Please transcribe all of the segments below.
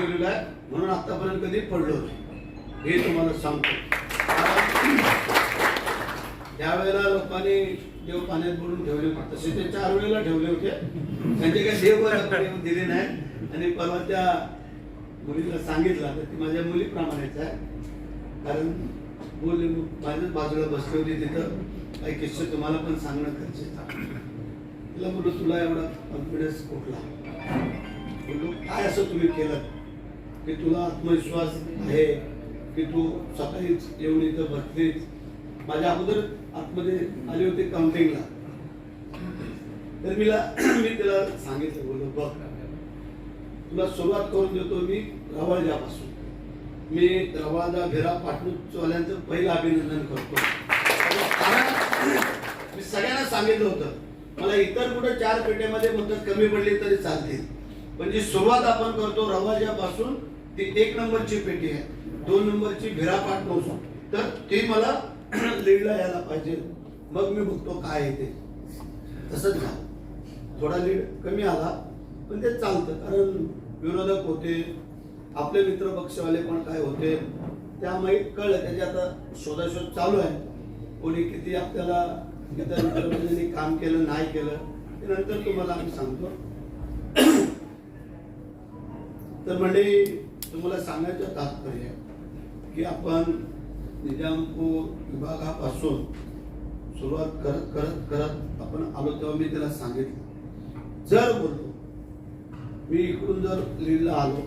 गेलेलो आहे म्हणून आतापर्यंत कधी पडलो नाही. हे तुम्हाला सांगतो. त्यावेळेला लोकांनी देव पाण्यात बोलून ठेवले तसे ते चार वेळेला ठेवले होते. त्यांचे काही देव दिले नाही. आणि परवा त्या मुलीला सांगितलं तर ती माझ्या मुलीप्रमाणेच आहे. कारण मुली माझ्याच बाजूला बसली होती तिथं. काही किस्से तुम्हाला पण सांगणं गरजेचं तिला बोललो तुला एवढा कॉन्फिडन्स कुठला? बोललो काय असं तुम्ही केलं? की तुला आत्मविश्वास आहे की तू सकाळीच येऊन इथं बसलीच माझ्या अगोदर आतमध्ये आले होते काउंटिंगला तर मीला मी तिला सांगितलं बोललो बघ तुला सुरुवात करून देतो मी रवाजापासून मी रवाजा भिरा पाटणूवाल्यांचं पहिलं अभिनंदन करतो. मी सगळ्यांना सांगितलं होतं मला इतर कुठं चार पेट्यामध्ये मदत कमी पडली तरी चालतील. पण जी सुरुवात आपण करतो रवाजापासून ती एक नंबरची पेटी आहे. दोन नंबरची भिरापाट पाटणूस तर ती मला लीडला यायला पाहिजे. मग मी बघतो काय आहे ते. तसंच झालं थोडा लीड कमी आला पण ते चालतं. कारण विरोधक होते आपले मित्र पक्षवाले पण काय होते त्यामुळे कळलं. त्याचे आता शोधाशोध चालू आहे. कोणी किती आपल्याला किती काम केलं नाही केलं ते नंतर तुम्हाला आम्ही सांगतो. तर म्हणजे तुम्हाला सांगायचं तात्पर्य की आपण निजामपूर विभागापासून सुरुवात करत करत करत आपण आलो तेव्हा मी त्याला सांगितलं. जर बोललो मी इकडून जर लिहिला आलो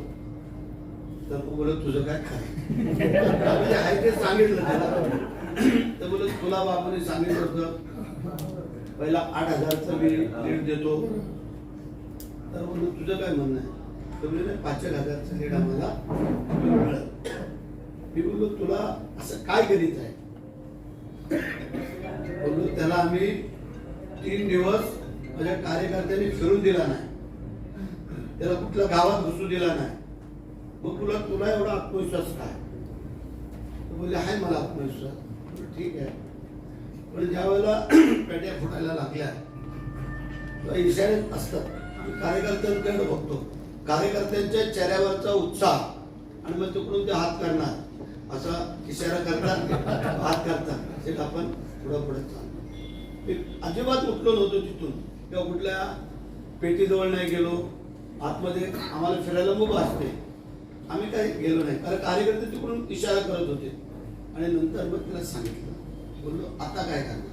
तर तो बोलत तुझं काय काय म्हणजे आहे ते सांगितलं त्याला. तर बोलत तुला बाबाने सांगितलं होतं पहिला आठ हजारचं मी लीड देतो. तर बोललो तुझं काय म्हणणं आहे? तर बोलले नाही पाच एक हजारचं लीड आम्हाला मिळत मी बोललो तुला असं काय करीत आहे? बोललो त्याला आम्ही तीन दिवस माझ्या कार्यकर्त्यांनी फिरून दिला नाही. त्याला कुठल्या गावात घुसू दिला नाही. मग तुला तुला एवढा आत्मविश्वास काय? बोलले आहे मला आत्मविश्वास. ठीक आहे. पण ज्या वेळेला पेट्या फुटायला लागल्या तेव्हा इशारे असतात कार्यकर्त्यांकडे बघतो. कार्यकर्त्यांच्या चेहऱ्यावरचा उत्साह. आणि मग तिकडून ते हात करणार? असा इशारा करतात हात करतात. असे आपण पुढं पुढे चालतो अजिबात उठलो नव्हतो तिथून. किंवा कुठल्या पेटीजवळ नाही गेलो. आतमध्ये आम्हाला फिरायला मुभा असते आम्ही काही गेलो नाही. कारण कार्यकर्ते तिकडून इशारा करत होते. आणि नंतर मग तिला सांगितलं. बोललो आता काय करणार?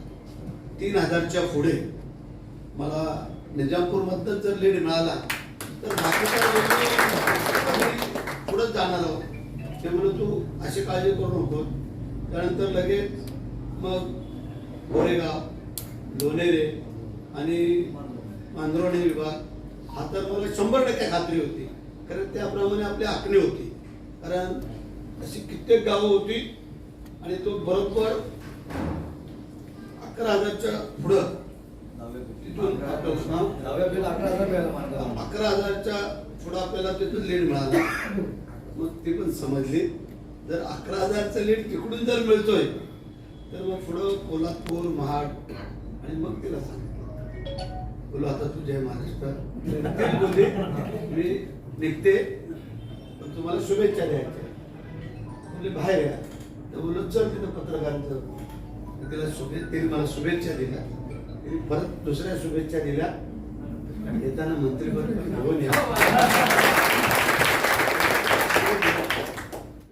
तीन हजारच्या पुढे मला निजामपूरमधनं जर लीड मिळाला तर बाकीच्या पुढंच जाणार आहोत ते म्हणून तू अशी काळजी करू नको त्यानंतर लगेच मग गोरेगाव लोणेरे आणि मांजरोणी विभाग हा तर मला शंभर टक्के खात्री होती कारण त्याप्रमाणे आपली आखणी होती कारण अशी कित्येक गावं होती आणि तो बरोबर अकरा हजारच्या पुढं तिथून आपलं दहाव्या अकरा हजार मिळाला अकरा हजारच्या पुढं आपल्याला तिथून लीड मिळाला. मग ते पण समजली. जर अकरा हजारचं लीड तिकडून जर मिळतोय तर मग पुढं कोल्हापूर महाड आणि मग तिला सांगितलं. बोलो आता तू जय महाराष्ट्र. ती मी निघते. पण तुम्हाला शुभेच्छा द्यायच्या. म्हणजे बाहेर या. तर बोललो चल तिथं पत्रकारांचं. तिला शुभे तिने मला शुभेच्छा दिल्या. परत दुसऱ्या शुभेच्छा दिल्या. येताना मंत्रीपद घेऊन या.